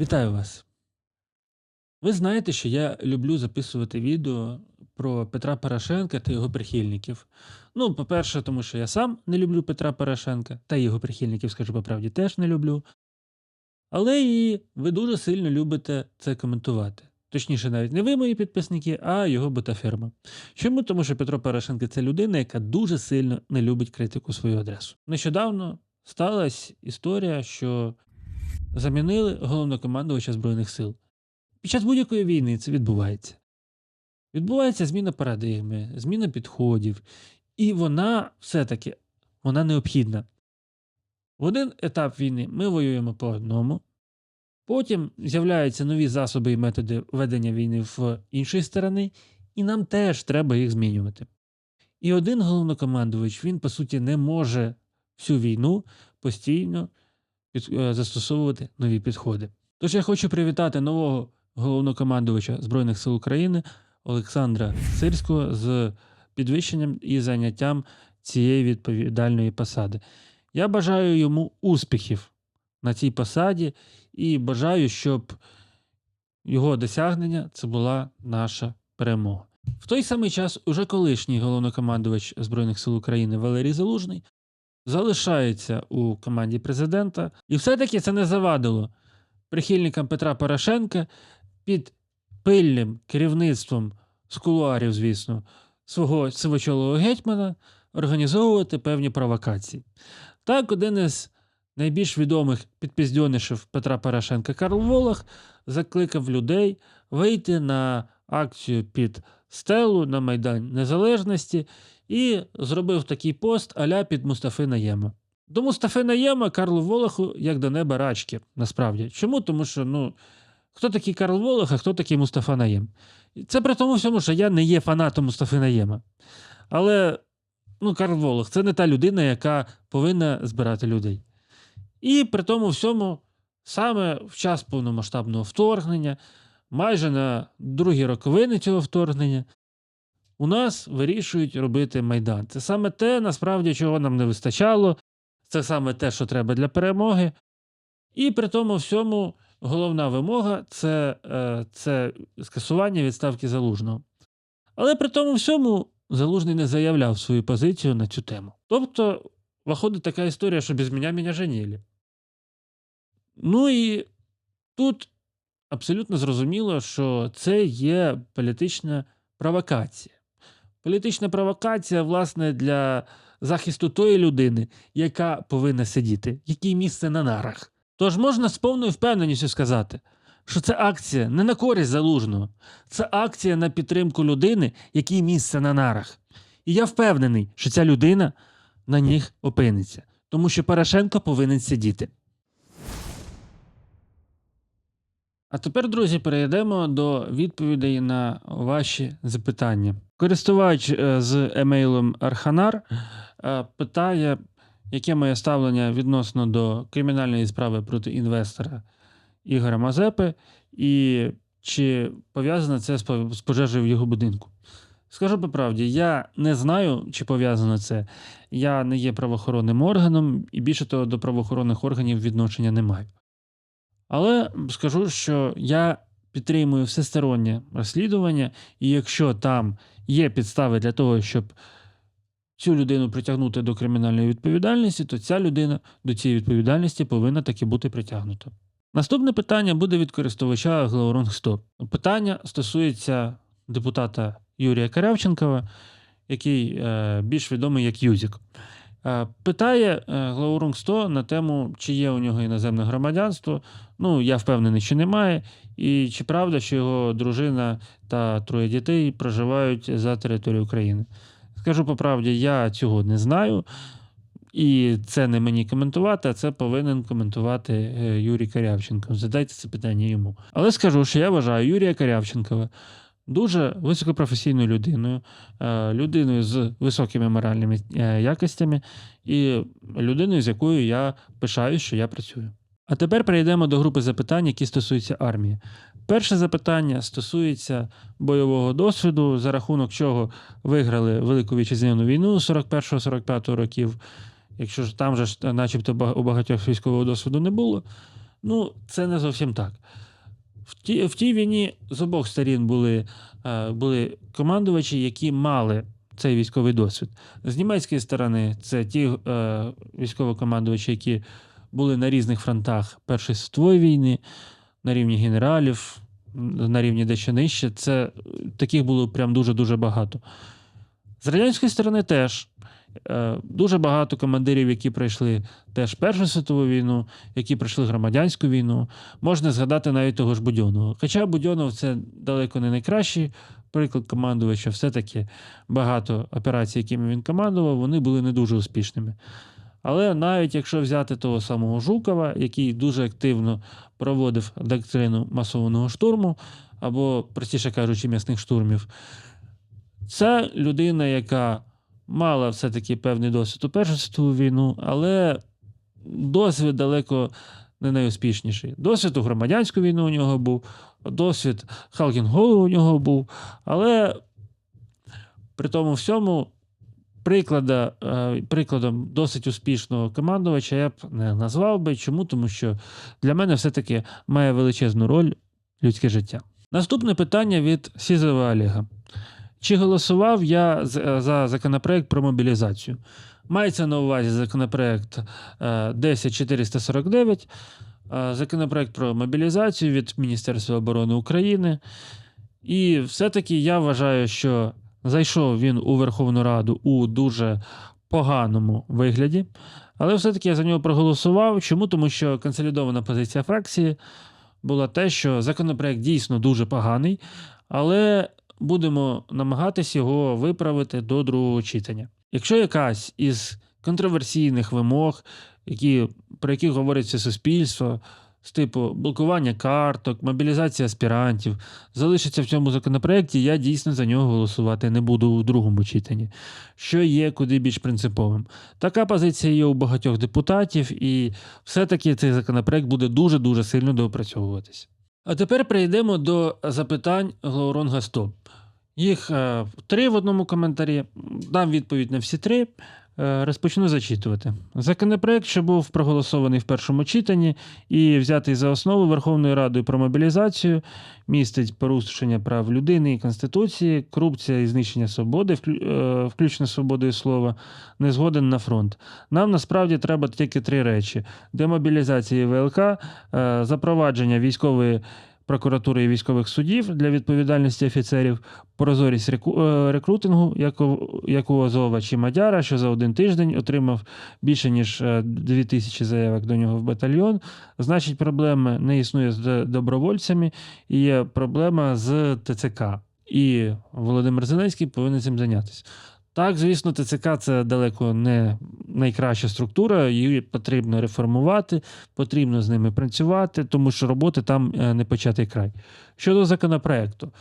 Вітаю вас. Ви знаєте, що я люблю записувати відео про Петра Порошенка та його прихильників. Ну, по-перше, тому що я сам не люблю Петра Порошенка, та його прихильників, скажу по правді, теж не люблю. Але і ви дуже сильно любите це коментувати. Точніше, навіть не ви, мої підписники, а його ботаферма. Чому? Тому що Петро Порошенко це людина, яка дуже сильно не любить критику свою адресу. Нещодавно сталася історія, що замінили головнокомандувача Збройних сил. Під час будь-якої війни це відбувається. Відбувається зміна парадигми, зміна підходів, і вона все-таки вона необхідна. В один етап війни ми воюємо по одному, потім з'являються нові засоби і методи ведення війни в іншої сторони, і нам теж треба їх змінювати. І один головнокомандувач, він, по суті, не може всю війну постійно застосовувати нові підходи. Тож я хочу привітати нового головнокомандувача Збройних сил України Олександра Сирського з підвищенням і заняттям цієї відповідальної посади. Я бажаю йому успіхів на цій посаді і бажаю, щоб його досягнення це була наша перемога. В той самий час уже колишній головнокомандувач Збройних сил України Валерій Залужний залишається у команді президента, і все-таки це не завадило прихильникам Петра Порошенка під пильним керівництвом з кулуарів, звісно, свого сивочолого гетьмана організовувати певні провокації. Так, один із найбільш відомих підпіздьонишів Петра Порошенка Карл Волох закликав людей вийти на акцію під стелу на Майдан Незалежності і зробив такий пост аля під Мустафи Наєма. До Мустафи Наєма Карлу Волоху як до неба рачки, насправді. Чому? Тому що, ну, хто такий Карл Волох, а хто такий Мустафа Наєм? Це при тому всьому, що я не є фанатом Мустафи Наєма. Але ну, Карл Волох це не та людина, яка повинна збирати людей. І при тому всьому, саме в час повномасштабного вторгнення, майже на другі роковини цього вторгнення, у нас вирішують робити Майдан. Це саме те, насправді, чого нам не вистачало, це саме те, що треба для перемоги. І при тому всьому головна вимога це, е, це скасування відставки залужного. Але при тому всьому залужний не заявляв свою позицію на цю тему. Тобто, виходить така історія, що без мене мене женили. Ну і тут абсолютно зрозуміло, що це є політична провокація. Політична провокація, власне, для захисту тої людини, яка повинна сидіти, якій місце на нарах. Тож можна з повною впевненістю сказати, що це акція не на користь залужного, це акція на підтримку людини, якій місце на нарах. І я впевнений, що ця людина на них опиниться, тому що Порошенко повинен сидіти. А тепер, друзі, перейдемо до відповідей на ваші запитання. Користувач е, з емейлом Арханар е, питає, яке моє ставлення відносно до кримінальної справи проти інвестора Ігоря Мазепи, і чи пов'язано це з пожежею в його будинку. Скажу по правді, я не знаю, чи пов'язано це. Я не є правоохоронним органом, і більше того, до правоохоронних органів відношення не маю. Але скажу, що я підтримую всестороннє розслідування, і якщо там є підстави для того, щоб цю людину притягнути до кримінальної відповідальності, то ця людина до цієї відповідальності повинна таки бути притягнута. Наступне питання буде від користувача Глаурунг 100. Питання стосується депутата Юрія Карявченкова, який е, більш відомий як Юзік. Е, Питає е, Глаурунг 100 на тему, чи є у нього іноземне громадянство. Ну, я впевнений, що немає. І чи правда, що його дружина та троє дітей проживають за територією України. Скажу по правді, я цього не знаю. І це не мені коментувати, а це повинен коментувати е, Юрій Карявченко. Задайте це питання йому. Але скажу, що я вважаю Юрія Карявченкова дуже високопрофесійною людиною, е, людиною з високими моральними е, якостями і людиною, з якою я пишаюсь, що я працюю. А тепер перейдемо до групи запитань, які стосуються армії. Перше запитання стосується бойового досвіду, за рахунок чого виграли Велику Вітчизняну війну 41-45 років. Якщо ж там же начебто, у багатьох військового досвіду не було, Ну, це не зовсім так. В тій, в тій війні з обох сторін були, е, були командувачі, які мали цей військовий досвід. З німецької сторони це ті е, військовокомандувачі, які були на різних фронтах Першої світової війни, на рівні генералів, на рівні дещо нижче. Це таких було прям дуже-дуже багато. З радянської сторони теж. Е, Дуже багато командирів, які пройшли теж Першу світову війну, які пройшли громадянську війну. Можна згадати навіть того ж Будьонного. Хоча Будьонов це далеко не найкращий приклад командувача, все-таки багато операцій, якими він командував, вони були не дуже успішними. Але навіть якщо взяти того самого Жукова, який дуже активно проводив доктрину масованого штурму, або, простіше кажучи, м'ясних штурмів, це людина, яка мала все-таки певний досвід у Першу світову війну, але досвід далеко не найуспішніший. Досвід у громадянську війну у нього був, досвід Халкінголу у нього був, але при тому всьому приклада, е, прикладом досить успішного командувача я б не назвав би. Чому? Тому що для мене все-таки має величезну роль людське життя. Наступне питання від Сізова Олега. Чи голосував я е, за законопроект про мобілізацію? Мається на увазі законопроект е, 10449, е, законопроект про мобілізацію від Міністерства оборони України. І все-таки я вважаю, що зайшов він у Верховну Раду у дуже поганому вигляді. Але все-таки я за нього проголосував. Чому? Тому що консолідована позиція фракції була те, що законопроект дійсно дуже поганий, але будемо намагатись його виправити до другого читання. Якщо якась із контроверсійних вимог, які, про які говорить все суспільство, з типу блокування карток, мобілізація аспірантів, залишиться в цьому законопроекті, я дійсно за нього голосувати не буду у другому читанні, що є куди більш принциповим. Така позиція є у багатьох депутатів, і все-таки цей законопроект буде дуже-дуже сильно доопрацьовуватися. А тепер перейдемо до запитань Глауронга 100. Їх е, три в одному коментарі. Дам відповідь на всі три. Е, розпочну зачитувати. Законопроект, що був проголосований в першому читанні і взятий за основу Верховною Радою про мобілізацію, містить порушення прав людини і Конституції, корупція і знищення свободи, е, включно свободою слова, не згоден на фронт. Нам насправді треба тільки три речі: демобілізація ВЛК, е, запровадження військової прокуратури і військових судів для відповідальності офіцерів, прозорість е, рекрутингу, як у, Азова чи Мадяра, що за один тиждень отримав більше ніж е, дві тисячі заявок до нього в батальйон. Значить, проблеми не існує з добровольцями, і є проблема з ТЦК. І Володимир Зеленський повинен цим зайнятися. Так, звісно, ТЦК це далеко не найкраща структура, її потрібно реформувати, потрібно з ними працювати, тому що роботи там е, не початий край. Щодо законопроекту,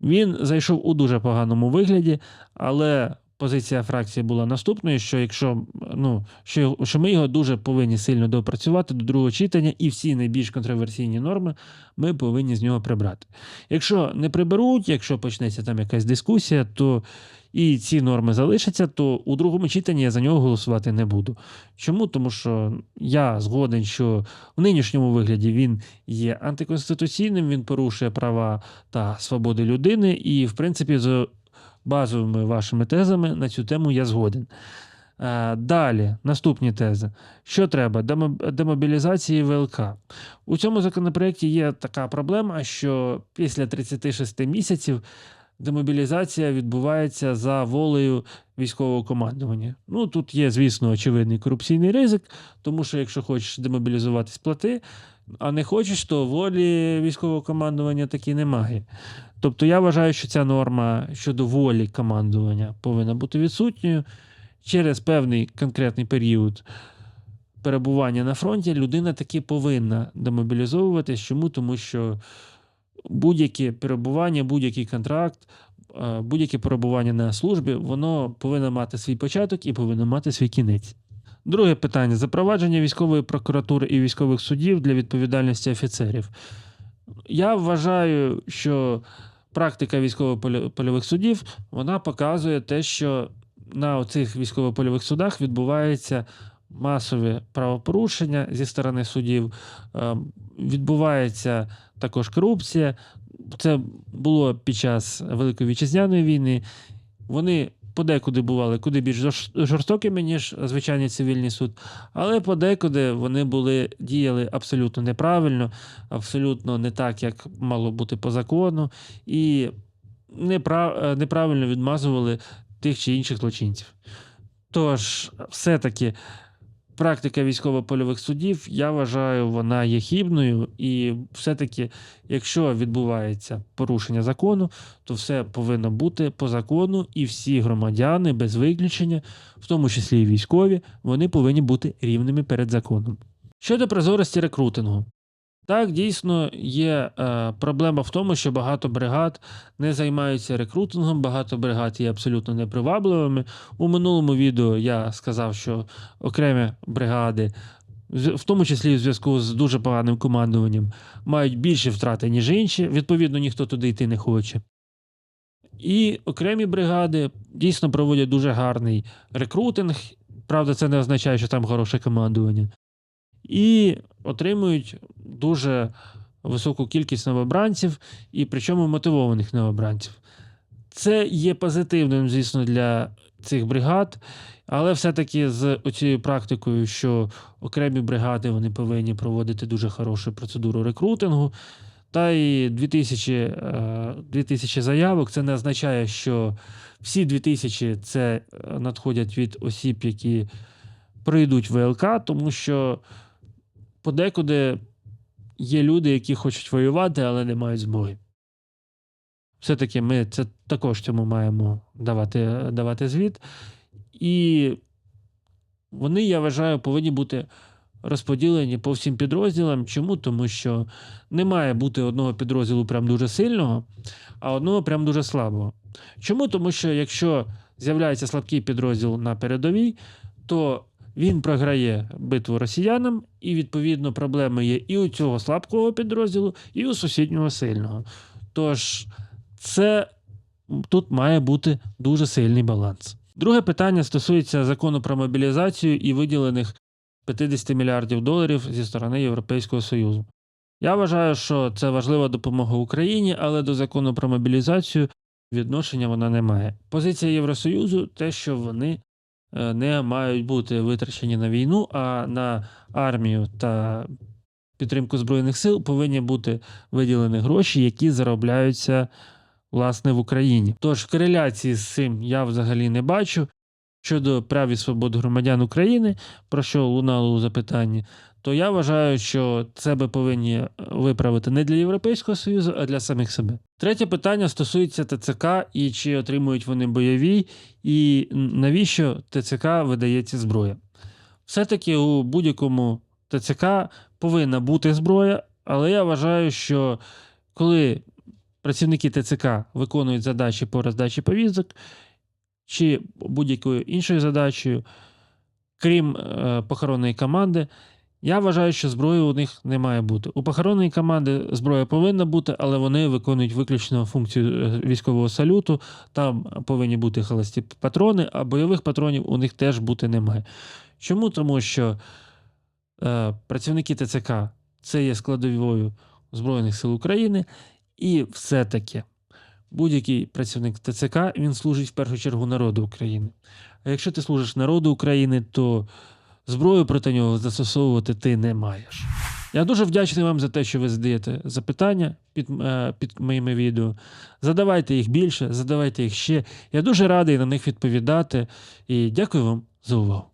він зайшов у дуже поганому вигляді, але позиція фракції була наступною: що якщо ну, що, що ми його дуже повинні сильно доопрацювати до другого читання, і всі найбільш контроверсійні норми ми повинні з нього прибрати. Якщо не приберуть, якщо почнеться там якась дискусія, то і ці норми залишаться, то у другому читанні я за нього голосувати не буду. Чому? Тому що я згоден, що в нинішньому вигляді він є антиконституційним, він порушує права та свободи людини, і, в принципі, базовими вашими тезами на цю тему я згоден. Е, Далі, наступні тези. Що треба? Демобілізації ВЛК. У цьому законопроекті є така проблема, що після 36 місяців демобілізація відбувається за волею військового командування. Ну тут є, звісно, очевидний корупційний ризик, тому що якщо хочеш демобілізуватись, плати, а не хочеш, то волі військового командування таки немає. Тобто я вважаю, що ця норма щодо волі командування повинна бути відсутньою. Через певний конкретний період перебування на фронті людина таки повинна демобілізовуватись. Чому? Тому що будь-яке перебування, будь-який контракт, будь-яке перебування на службі, воно повинно мати свій початок і повинно мати свій кінець. Друге питання: запровадження військової прокуратури і військових судів для відповідальності офіцерів. Я вважаю, що практика військово-польових судів вона показує те, що на цих військово-польових судах відбувається масові правопорушення зі сторони судів, е, відбувається також корупція. Це було під час Великої Вітчизняної війни. Вони подекуди бували куди більш жорстокими, ніж звичайний цивільний суд, але подекуди вони були, діяли абсолютно неправильно, абсолютно не так, як мало бути по закону, і непра- неправильно відмазували тих чи інших злочинців. Тож, все-таки практика військово-польових судів, я вважаю, вона є хібною, і все-таки, якщо відбувається порушення закону, то все повинно бути по закону, і всі громадяни без виключення, в тому числі і військові, вони повинні бути рівними перед законом. Щодо прозорості рекрутингу. Так, дійсно є е, проблема в тому, що багато бригад не займаються рекрутингом, багато бригад є абсолютно непривабливими. У минулому відео я сказав, що окремі бригади, в тому числі в зв'язку з дуже поганим командуванням, мають більші втрати, ніж інші. Відповідно, ніхто туди йти не хоче. І окремі бригади дійсно проводять дуже гарний рекрутинг. Правда, це не означає, що там хороше командування. І отримують дуже високу кількість новобранців, і причому мотивованих новобранців. Це є позитивним, звісно, для цих бригад, але все-таки з цією практикою, що окремі бригади вони повинні проводити дуже хорошу процедуру рекрутингу. Та і 2000, е, 2000 заявок це не означає, що всі 2000 це е, надходять від осіб, які пройдуть ВЛК, тому що подекуди є люди, які хочуть воювати, але не мають змоги. Все-таки ми це також цьому маємо давати, давати звіт. І вони, я вважаю, повинні бути розподілені по всім підрозділам. Чому? Тому що не має бути одного підрозділу прям дуже сильного, а одного прям дуже слабого. Чому? Тому що якщо з'являється слабкий підрозділ на передовій, то він програє битву росіянам, і відповідно проблеми є і у цього слабкого підрозділу, і у сусіднього сильного. Тож це тут має бути дуже сильний баланс. Друге питання стосується закону про мобілізацію і виділених 50 мільярдів доларів зі сторони Європейського Союзу. Я вважаю, що це важлива допомога Україні, але до закону про мобілізацію відношення вона не має. Позиція Євросоюзу те, що вони не мають бути витрачені на війну, а на армію та підтримку збройних сил повинні бути виділені гроші, які заробляються власне в Україні. Тож кореляції з цим я взагалі не бачу. Щодо прав і свобод громадян України, про що лунало у запитанні, то я вважаю, що це би повинні виправити не для Європейського Союзу, а для самих себе. Третє питання стосується ТЦК і чи отримують вони бойові, і навіщо ТЦК видається зброя. Все-таки у будь-якому ТЦК повинна бути зброя, але я вважаю, що коли працівники ТЦК виконують задачі по роздачі повісток, чи будь-якою іншою задачею, крім е, похоронної команди, я вважаю, що зброї у них не має бути. У похоронної команди зброя повинна бути, але вони виконують виключно функцію е, військового салюту. Там повинні бути холості патрони, а бойових патронів у них теж бути немає. Чому? Тому що е, працівники ТЦК це є складовою Збройних сил України, і все-таки будь-який працівник ТЦК він служить в першу чергу народу України. А якщо ти служиш народу України, то зброю проти нього застосовувати ти не маєш. Я дуже вдячний вам за те, що ви задаєте запитання під, е, під моїми відео. Задавайте їх більше, задавайте їх ще. Я дуже радий на них відповідати. І дякую вам за увагу.